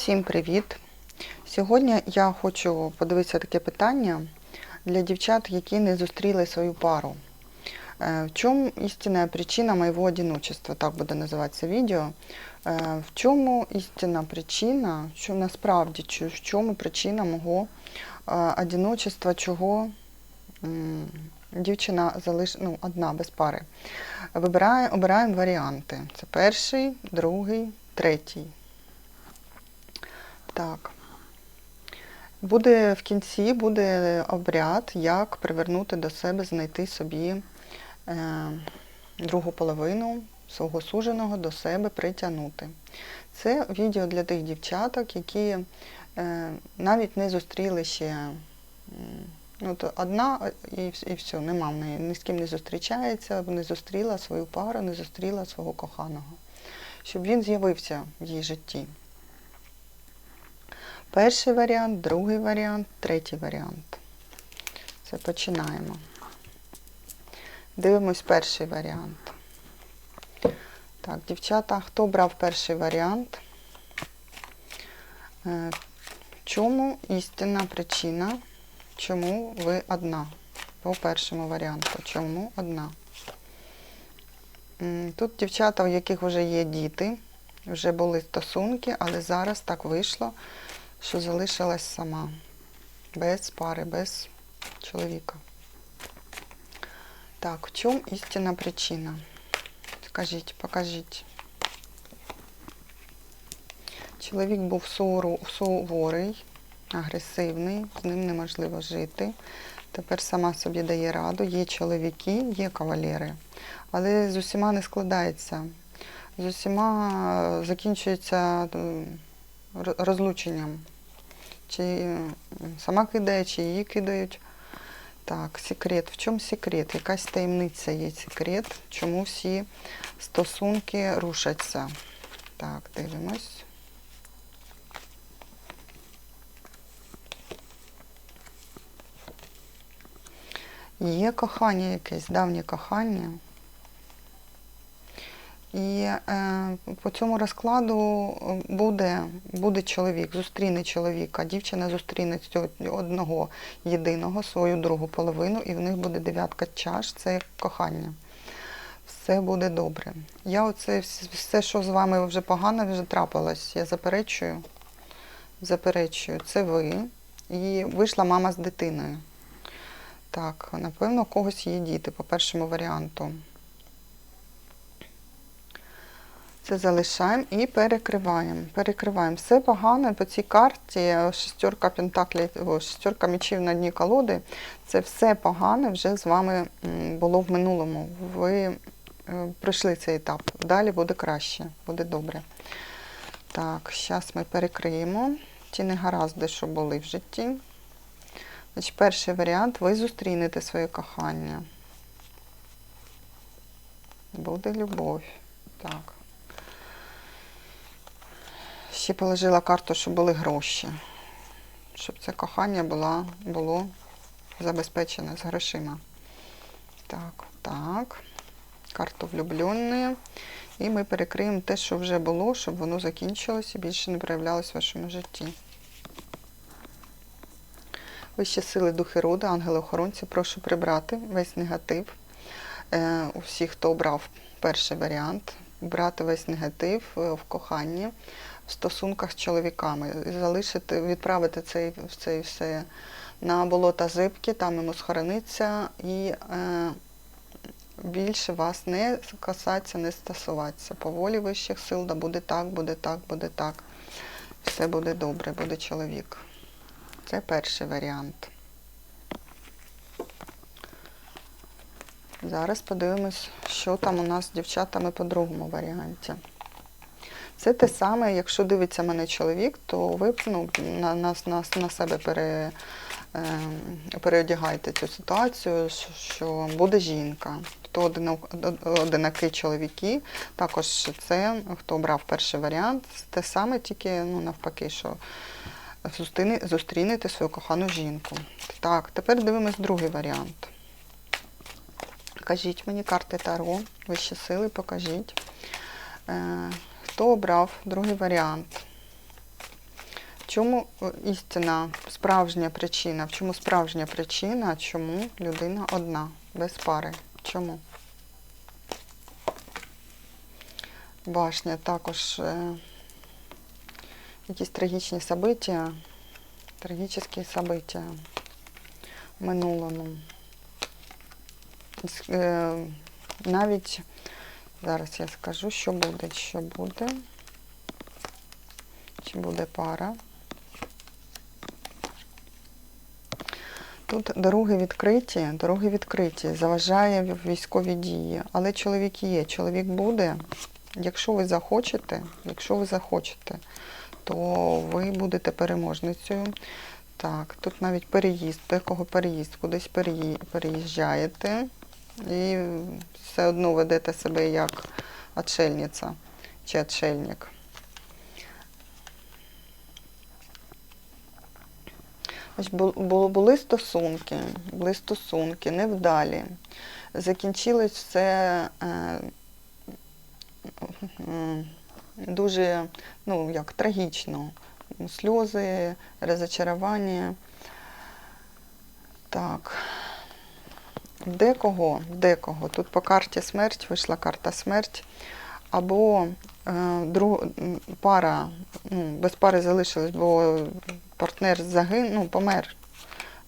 Всім привіт! Сьогодні я хочу подивитися таке питання для дівчат, які не зустріли свою пару. Е, В чому істинна причина моєго одиночества? Так буде називатися відео. Е, В чому істинна причина, що насправді, в чому причина мого е, одиночества, чого дівчина залиш... ну, одна без пари. Вибирає, обираємо варіанти. Це перший, другий, третій. Так. Буде в кінці буде обряд, як привернути до себе, знайти собі е, другу половину свого суженого до себе притягнути. Це відео для тих дівчаток, які е, навіть не зустріли ще. Ну, одна і, і все, нема в неї, ні з ким не зустрічається, не зустріла свою пару, не зустріла свого коханого. Щоб він з'явився в її житті. Перший варіант, другий варіант, третій варіант. Це починаємо. Дивимось перший варіант. Так, дівчата, хто брав перший варіант? Е, чому істинна причина, чому ви одна? По першому варіанту. Чому одна? Тут дівчата, у яких вже є діти, вже були стосунки, але зараз так вийшло, що залишилась сама, без пари, без чоловіка. Так, в чому істинна причина? Скажіть, покажіть. Чоловік був суворий, агресивний, з ним неможливо жити. Тепер сама собі дає раду. Є чоловіки, є кавалери, але з усіма не складається. З усіма е, закінчується розлученням. Чи сама кидає, чи її кидають. Так, секрет. В чому секрет? Якась таємниця є секрет, чому всі стосунки рушаться. Так, дивимось. Є кохання якесь, давнє кохання. І е, по цьому розкладу е, буде, буде чоловік, зустріне чоловіка, дівчина зустріне одного єдиного, свою другу половину, і в них буде дев'ятка чаш, це кохання. Все буде добре. Я оце все, що з вами вже погано, вже трапилось. Я заперечую. Заперечую, це ви. І вийшла мама з дитиною. Так, напевно, у когось є діти по першому варіанту. Це залишаємо і перекриваємо. Перекриваємо. Все погано по цій карті, шестерка пентаклів, шестерка мечів на дні колоди. Це все погане вже з вами було в минулому. Ви е, пройшли цей етап. Далі буде краще, буде добре. Так, зараз ми перекриємо ті негаразди, що були в житті. Значить, перший варіант ви зустрінете своє кохання. Буде любов. Так. Ще положила карту, щоб були гроші. Щоб це кохання була, було забезпечене з грошима. Так, так. Карту влюбленої. І ми перекриємо те, що вже було, щоб воно закінчилося і більше не проявлялось в вашому житті. Вищі сили духи роду, ангели-охоронці, прошу прибрати весь негатив. Е, у всіх, хто обрав перший варіант, брати весь негатив е, в коханні, в стосунках з чоловіками, залишити, відправити цей, цей все на болота зибки, там йому схорониться і е, більше вас не касатися, не стосуватися. По волі вищих сил, да буде так, буде так, буде так. Все буде добре, буде чоловік. Це перший варіант. Зараз подивимось, що там у нас з дівчатами по другому варіанті. Це те саме, якщо дивиться мене чоловік, то ви ну, на, на, на, на себе пере, е, переодягайте цю ситуацію, що- буде жінка. Хто одино- одинакі чоловіки, також це, хто обрав перший варіант, те саме, тільки ну, навпаки, що зустріне- зустрінете свою кохану жінку. Так, тепер дивимось другий варіант. Покажіть мені карти Таро, вищі сили, покажіть. Хто обрав другий варіант? чому е, істина, справжня причина? В чому справжня причина, чому людина одна, без пари? Чому? Башня також е, якісь трагічні события, трагічні события в минулому. Е, Навіть зараз я скажу, що буде, що буде. Чи буде пара. Тут дороги відкриті, дороги відкриті, заважає військові дії. Але чоловік є, чоловік буде. Якщо ви захочете, якщо ви захочете, то ви будете переможницею. Так, тут навіть переїзд, декого переїзд, кудись переїжджаєте і все одно ведете себе як отшельниця чи отшельник. Були стосунки, були стосунки, невдалі. Закінчилось все е, дуже, ну, як трагічно. Сльози, розочарування. Так. Декого, декого. Тут по карті смерть вийшла карта смерть. Або е, друг, пара, ну, без пари залишилась, бо партнер загинув, ну, помер.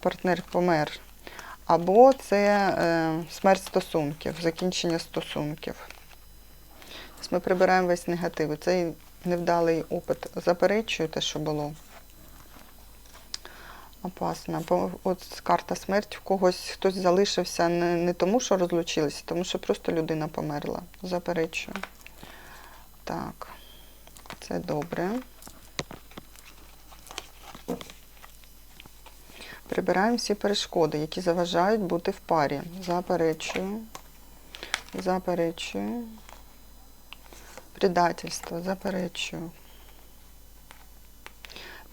Партнер помер. Або це е, смерть стосунків, закінчення стосунків. Ми прибираємо весь негатив. Цей невдалий опит заперечує те, що було. Опасно. Бо От карта смерть в когось хтось залишився не, не тому, що розлучилися, тому що просто людина померла. Заперечую. Так, це добре. Прибираємо всі перешкоди, які заважають бути в парі. Заперечую. Заперечую. Предательство, заперечую.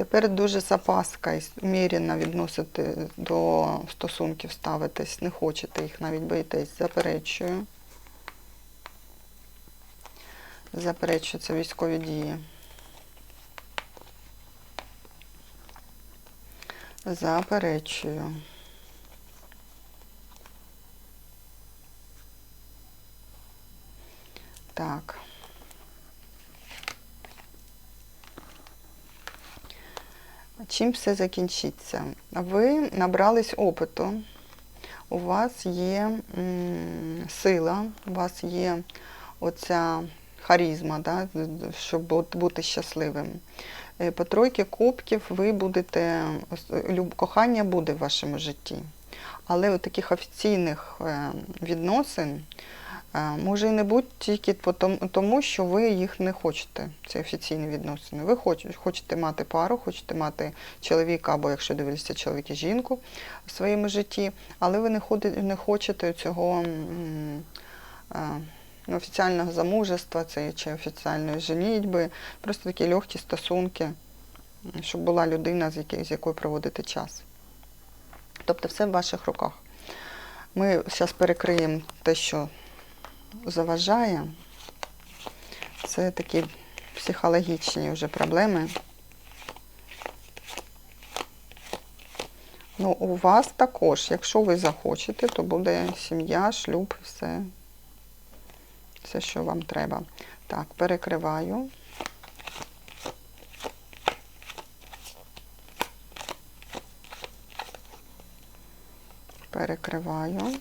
Тепер дуже запаска і умірено відносити до стосунків ставитись. Не хочете їх, навіть боїтесь. Заперечую. Заперечую, це військові дії. Заперечую. Так. Чим все закінчиться? Ви набрались опиту, у вас є м, сила, у вас є оця харізма, да, щоб бути щасливим. Е, По тройки кубків ви будете, кохання буде в вашому житті. Але от таких офіційних е, відносин може і не бути тільки тому, що ви їх не хочете, ці офіційні відносини. Ви хоч- хочете мати пару, хочете мати чоловіка, або якщо дивилися чоловік і жінку в своєму житті, але ви не, не хочете цього ну, офіціального замужества, чи офіціальної женітьби, просто такі легкі стосунки, щоб була людина, з якою проводити час. Тобто все в ваших руках. Ми зараз перекриємо те, що заважає. Це такі психологічні вже проблеми. Ну, у вас також, якщо ви захочете, то буде сім'я, шлюб, все, все, що вам треба. Так, перекриваю. Перекриваю.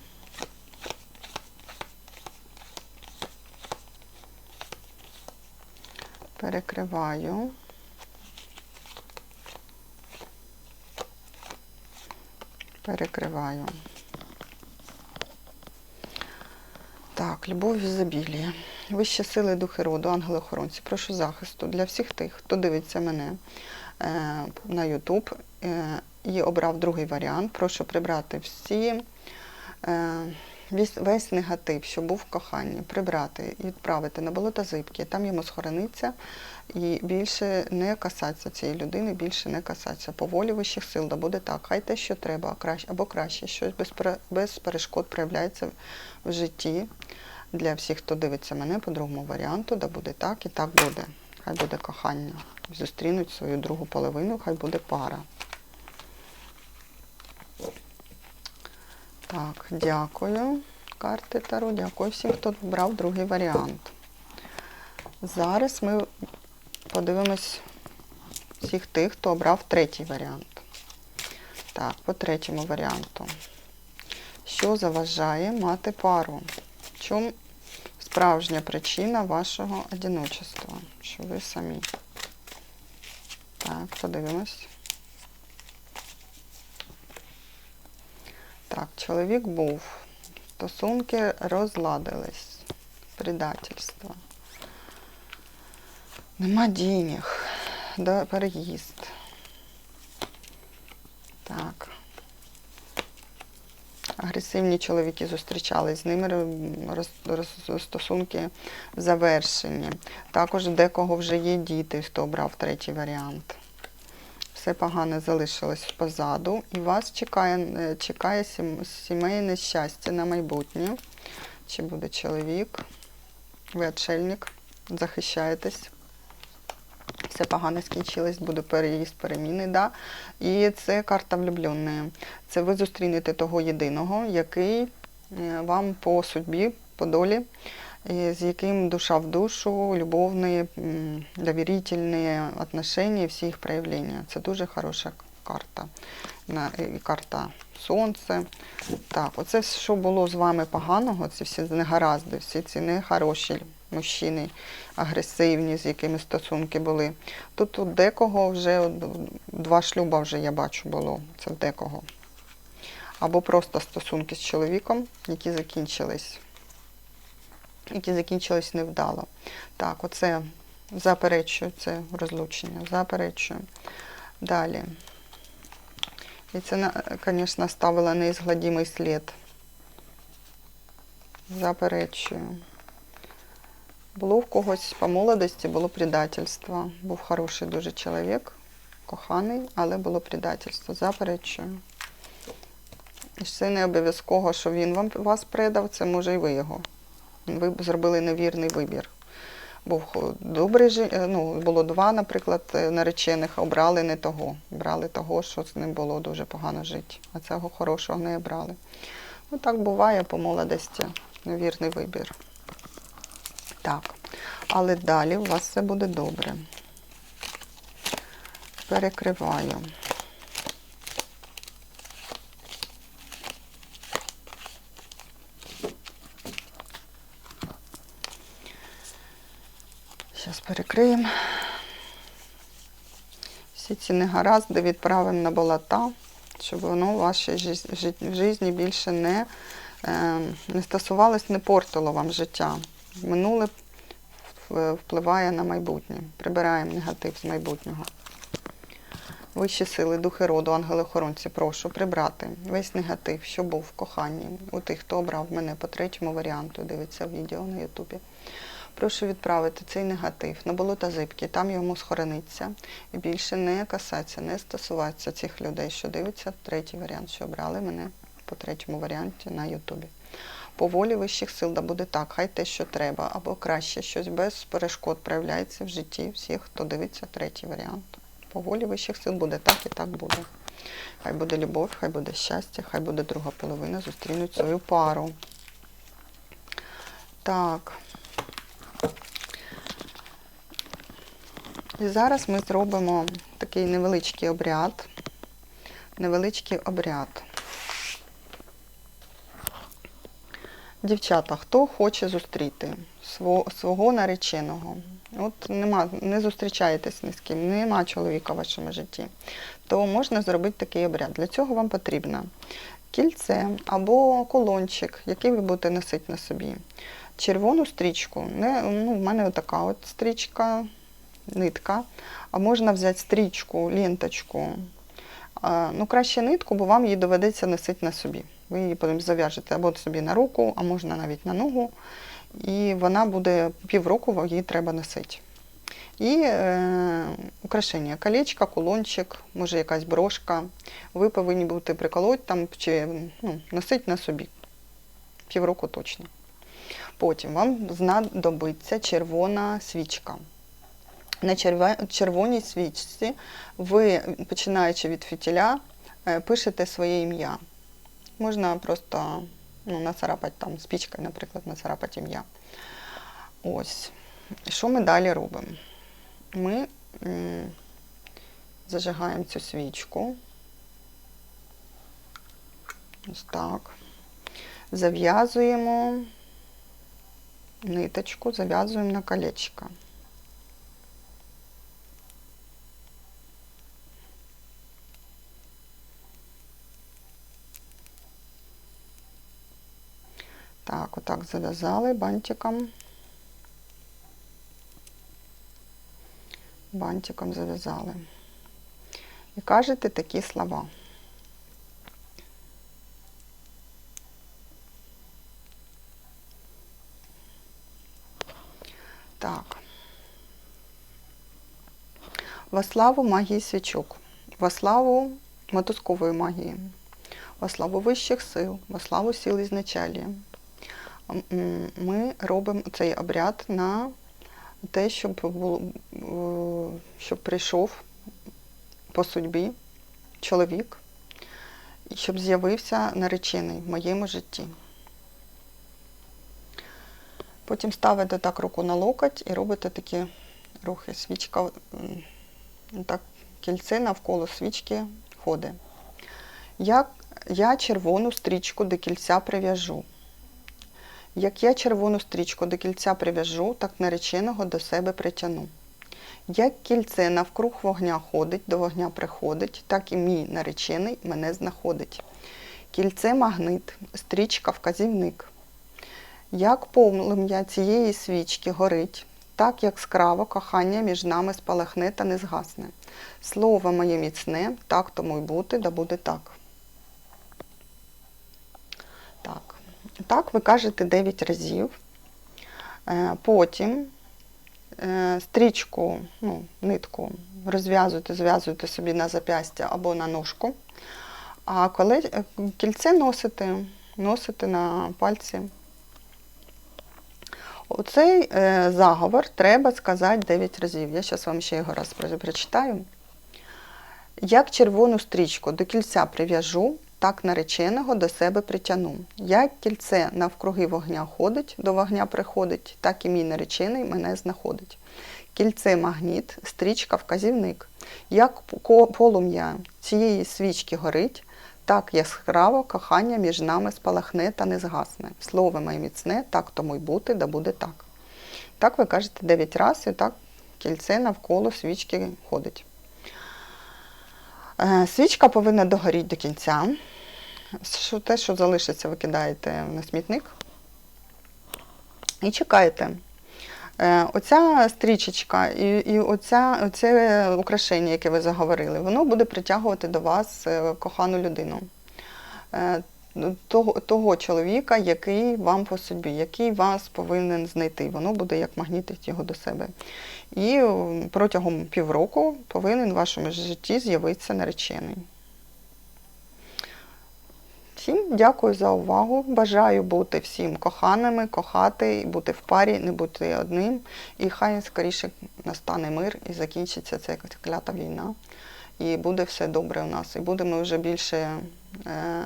Перекриваю. Перекриваю. Так, любов в ізобілії. Вищі сили духи роду, ангели-охоронці, прошу захисту для всіх тих, хто дивиться мене е, на YouTube е, і обрав другий варіант. Прошу прибрати всі, е, весь, весь негатив, що був в коханні, прибрати відправити на болото зибки, там йому схорониться і більше не касатися цієї людини, більше не касатися. По волі вищих сил, да буде так. Хай те, що треба, або краще, щось без, без перешкод проявляється в житті. Для всіх, хто дивиться мене по другому варіанту, да буде так і так буде. Хай буде кохання. зустрінуть свою другу половину, хай буде пара. Так, дякую. Карти Таро, дякую всім, хто брав другий варіант. Зараз ми подивимось всіх тих, хто обрав третій варіант. Так, по третьому варіанту. Що заважає мати пару? Чому справжня причина вашого одиночества? Що ви самі? Так, подивимось. Так, чоловік був. Стосунки розладились. Предательство. Нема денег. Да, переїзд. Так. Агресивні чоловіки зустрічались з ними, роз, роз- стосунки завершені. Також декого вже є діти, хто обрав третій варіант. Все погане залишилось позаду, і вас чекає, е, чекає сімейне щастя на майбутнє. Чи буде чоловік? Ви отшельник, захищаєтесь. Все погано скінчилось, буде переїзд, переміни, да. І це карта влюбленої. Це ви зустрінете того єдиного, який е, вам по судьбі, по долі, з яким душа в душу, любовні, довірительні отношення, всі їх проявлення. Це дуже хороша карта. І карта сонце. Так, оце що було з вами поганого, ці всі негаразди, всі ці нехороші мужчини, агресивні, з якими стосунки були. Тут у декого вже два шлюба вже я бачу було. Це в декого. Або просто стосунки з чоловіком, які закінчились, які закінчились невдало. Так, оце заперечую, це розлучення, заперечую. Далі. І це, звісно, ставила неізгладимий слід. Заперечую. Було в когось по молодості, було предательство. Був хороший дуже чоловік, коханий, але було предательство. Заперечую. І це не обов'язково, що він вам вас предав, це може і ви його. Ви зробили невірний вибір. Був добрий, е, ну, було два, наприклад, е, наречених, обрали не того. Брали того, що з ним було дуже погано жити. А цього хорошого не брали. Ну так буває по молодості. Невірний вибір. Так. Але далі у вас все буде добре. Перекриваю. Зараз. Всі ці негаразди відправимо на болота, щоб воно в вашій житті більше не, е, не стосувалось, не портило вам життя. Минуле впливає на майбутнє. Прибираємо негатив з майбутнього. Вищі сили, духи роду, ангели-охоронці, прошу прибрати весь негатив, що був в коханні у тих, хто обрав мене по третьому варіанту, дивиться відео на Ютубі. Прошу відправити цей негатив на болота зибки, там йому схорониться і більше не касатися, не стосуватися цих людей, що дивиться третій варіант, що обрали мене по третьому варіанті на Ютубі. По волі вищих сил да буде так, хай те, що треба, або краще щось без перешкод проявляється в житті всіх, хто дивиться третій варіант. По волі вищих сил буде так і так буде. Хай буде любов, хай буде щастя, хай буде друга половина, зустрінуть свою пару. Так. І зараз ми зробимо такий невеличкий обряд. Невеличкий обряд. Дівчата, хто хоче зустріти свого, нареченого? От нема, не зустрічаєтесь ні з ким, нема чоловіка в вашому житті, то можна зробити такий обряд. Для цього вам потрібно кільце або колончик, який ви будете носити на собі. Червону стрічку. Не, ну, в мене така от стрічка, нитка. А можна взяти стрічку, ленточку. Ну, краще нитку, бо вам її доведеться носити на собі. Ви її потім зав'яжете або собі на руку, а можна навіть на ногу. І вона буде півроку, її треба носити. І е, украшення, колечко, кулончик, може якась брошка. Ви повинні бути приколоть там чи ну, носити на собі. Півроку точно. Потім вам знадобиться червона свічка. На червоній свічці ви, починаючи від фітіля, е, пишете своє ім'я. Можна просто ну, нацарапати там спічкою, наприклад, нацарапати ім'я. Ось. Що ми далі робимо? Ми м, зажигаємо цю свічку. Ось так. Зав'язуємо ниточку, зав'язуємо на колечко. Так, отак зав'язали бантиком. Бантиком зав'язали. І кажете такі слова. Так. Во славу магії свічок, во славу мотузкової магії, во славу вищих сил, во славу сил ізначалія. Ми робимо цей обряд на те, щоб, е, щоб прийшов по судьбі чоловік, щоб з'явився наречений в моєму житті. Потім ставите так руку на локоть і робите такі рухи. Свічка, так, кільце навколо свічки ходить. Я, я червону стрічку до кільця прив'яжу. Як я червону стрічку до кільця прив'яжу, так нареченого до себе притягну. Як кільце навкруг вогня ходить, до вогня приходить, так і мій наречений мене знаходить. Кільце магнит, стрічка вказівник. Як полум'я цієї свічки горить, так яскраво кохання між нами спалахне та не згасне. Слово моє міцне, так тому й бути, да буде так. Так, так ви кажете 9 разів. Е, Потім е, стрічку, ну, нитку розв'язуєте, зв'язуєте собі на зап'ястя або на ножку. А коли е, кільце носите, носите на пальці. Оцей заговор треба сказати 9 разів. Я зараз вам ще його раз прочитаю. Як червону стрічку до кільця прив'яжу, так нареченого до себе притягну. Як кільце навкруги вогня ходить, до вогня приходить, так і мій наречений мене знаходить. Кільце магніт, стрічка вказівник. Як полум'я цієї свічки горить, так яскраво кохання між нами спалахне та не згасне. Слово моє міцне, так тому й бути, да буде так. Так ви кажете 9 разів, і так кільце навколо свічки ходить. Е, Свічка повинна догоріти до кінця. Те, що залишиться, ви кидаєте на смітник. І чекаєте. Е, Оця стрічечка і, і оця, оце украшення, яке ви заговорили, воно буде притягувати до вас е, кохану людину. Е, Того, того чоловіка, який вам по собі, який вас повинен знайти. Воно буде як магнітити його до себе. І е, протягом півроку повинен в вашому житті з'явитися наречений. Всім дякую за увагу. Бажаю бути всім коханими, кохати, бути в парі, не бути одним. І хай скоріше настане мир і закінчиться ця клята війна. І буде все добре у нас. І будемо вже більше, е,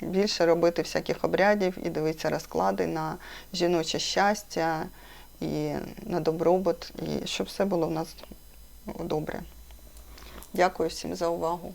більше робити всяких обрядів і дивитися розклади на жіноче щастя і на добробут, і щоб все було в нас добре. Дякую всім за увагу.